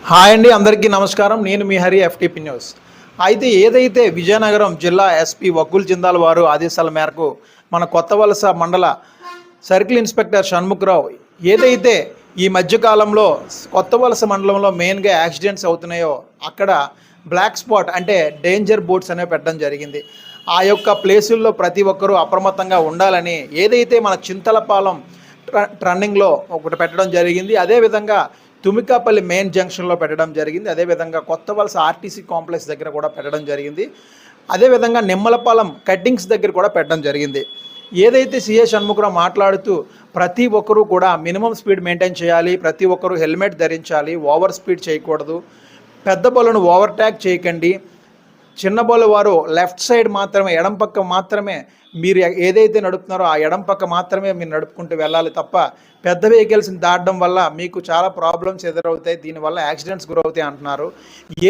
Hi అండి అందరికీ నమస్కారం. నేను మీ హరి ఎఫ్టీపీ న్యూస్ అయితే ఏదైతే విజయనగరం జిల్లా ఎస్పీ వగ్గుల్ జిందాల్ వారు ఆదేశాల మేరకు మన కొత్త వలస మండల సర్కిల్ ఇన్స్పెక్టర్ షణ్ముఖరావు ఏదైతే ఈ మధ్యకాలంలో కొత్త వలస మండలంలో మెయిన్గా యాక్సిడెంట్స్ అవుతున్నాయో అక్కడ బ్లాక్ స్పాట్ అంటే డేంజర్ బోర్డ్స్ అనేవి పెట్టడం జరిగింది. ఆ యొక్క ప్లేసుల్లో ప్రతి ఒక్కరూ అప్రమత్తంగా ఉండాలని ఏదైతే మన చింతలపాలెం ట్ర- టర్నింగ్లో ఒకటి పెట్టడం జరిగింది. అదేవిధంగా తుమికాపల్లి మెయిన్ జంక్షన్లో పెట్టడం జరిగింది. అదేవిధంగా కొత్త వలస ఆర్టీసీ కాంప్లెక్స్ దగ్గర కూడా పెట్టడం జరిగింది. అదేవిధంగా నిమ్మలపాలెం కట్టింగ్స్ దగ్గర కూడా పెట్టడం జరిగింది. ఏదైతే సిఏ షణ్ముఖరావు మాట్లాడుతూ ప్రతి ఒక్కరూ కూడా మినిమం స్పీడ్ మెయింటైన్ చేయాలి ప్రతి ఒక్కరూ హెల్మెట్ ధరించాలి ఓవర్ స్పీడ్ చేయకూడదు పెద్ద బోలను ఓవర్టేక్ చేయకండి చిన్నబోలు వారు లెఫ్ట్ సైడ్ మాత్రమే ఎడం పక్క మాత్రమే మీరు ఏదైతే నడుపుతున్నారో ఆ ఎడం పక్క మాత్రమే మీరు నడుపుకుంటూ వెళ్ళాలి తప్ప పెద్ద వెహికల్స్ని దాటడం వల్ల మీకు చాలా ప్రాబ్లమ్స్ ఎదురవుతాయి. దీనివల్ల యాక్సిడెంట్స్ గురవుతాయి అంటున్నారు.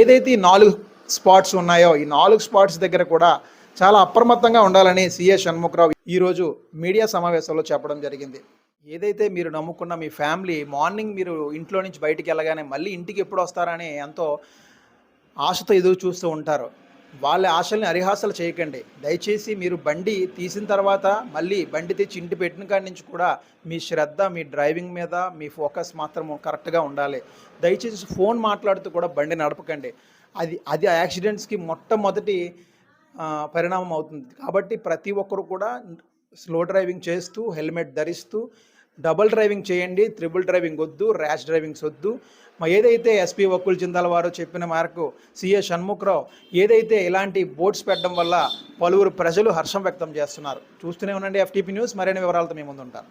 ఏదైతే ఈ నాలుగు స్పాట్స్ ఉన్నాయో ఈ నాలుగు స్పాట్స్ దగ్గర కూడా చాలా అప్రమత్తంగా ఉండాలని సిఏ షణ్ముఖరావు ఈరోజు మీడియా సమావేశంలో చెప్పడం జరిగింది. ఏదైతే మీరు నమ్ముకున్న మీ ఫ్యామిలీ మార్నింగ్ మీరు ఇంట్లో నుంచి బయటికి వెళ్ళగానే మళ్ళీ ఇంటికి ఎప్పుడు వస్తారని ఎంతో ఆశతో ఎదురు చూస్తూ ఉంటారు. వాళ్ళ ఆశల్ని అరిహాసలు చేయకండి. దయచేసి మీరు బండి తీసిన తర్వాత మళ్ళీ బండి తెచ్చి ఇంటి పెట్టిన కాడి నుంచి కూడా మీ శ్రద్ధ మీ డ్రైవింగ్ మీద మీ ఫోకస్ మాత్రం కరెక్ట్గా ఉండాలి. దయచేసి ఫోన్ మాట్లాడుతూ కూడా బండి నడపకండి. అది అది యాక్సిడెంట్స్కి మొట్టమొదటి పరిణామం అవుతుంది. కాబట్టి ప్రతి ఒక్కరు కూడా స్లో డ్రైవింగ్ చేస్తూ హెల్మెట్ ధరిస్తూ డబుల్ డ్రైవింగ్ చేయండి త్రిబుల్ డ్రైవింగ్ వద్దు ర్యాష్ డ్రైవింగ్స్ వద్దు. మా ఏదైతే ఎస్పీ వకుల్ జిందాల్ వారు చెప్పిన మేరకు సీఏ షణ్ముఖరావు ఏదైతే ఇలాంటి బోర్డ్స్ పెట్టడం వల్ల పలువురు ప్రజలు హర్షం వ్యక్తం చేస్తున్నారు. చూస్తూనే ఉండండి ఎఫ్టీపీ న్యూస్. మరిన్ని వివరాలతో మేము ముందుంటాను